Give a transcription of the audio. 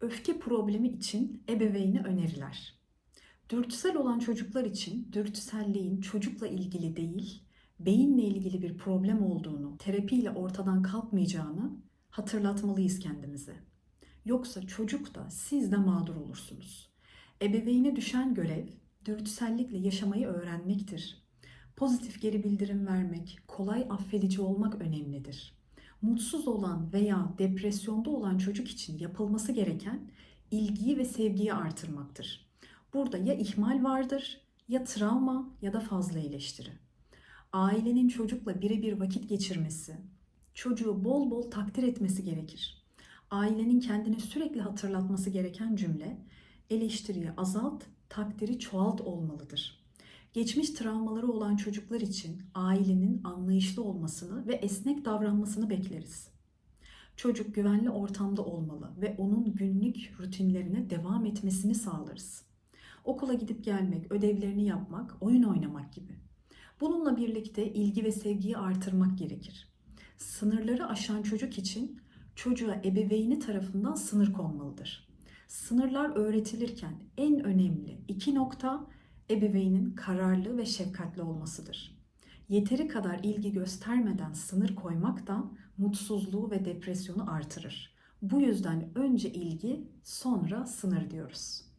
Öfke problemi için ebeveyni öneriler. Dürtüsel olan çocuklar için dürtüselliğin çocukla ilgili değil, beyinle ilgili bir problem olduğunu, terapiyle ortadan kalkmayacağını hatırlatmalıyız kendimize. Yoksa çocuk da siz de mağdur olursunuz. Ebeveyne düşen görev dürtüsellikle yaşamayı öğrenmektir. Pozitif geri bildirim vermek, kolay affedici olmak önemlidir. Mutsuz olan veya depresyonda olan çocuk için yapılması gereken ilgiyi ve sevgiyi artırmaktır. Burada ya ihmal vardır, ya travma ya da fazla eleştiri. Ailenin çocukla birebir vakit geçirmesi, çocuğu bol bol takdir etmesi gerekir. Ailenin kendine sürekli hatırlatması gereken cümle eleştiriyi azalt, takdiri çoğalt olmalıdır. Geçmiş travmaları olan çocuklar için ailenin anlayışlı olmasını ve esnek davranmasını bekleriz. Çocuk güvenli ortamda olmalı ve onun günlük rutinlerine devam etmesini sağlarız. Okula gidip gelmek, ödevlerini yapmak, oyun oynamak gibi. Bununla birlikte ilgi ve sevgiyi artırmak gerekir. Sınırları aşan çocuk için çocuğa ebeveyni tarafından sınır konmalıdır. Sınırlar öğretilirken en önemli iki nokta ebeveynin kararlı ve şefkatli olmasıdır. Yeteri kadar ilgi göstermeden sınır koymak da mutsuzluğu ve depresyonu artırır. Bu yüzden önce ilgi, sonra sınır diyoruz.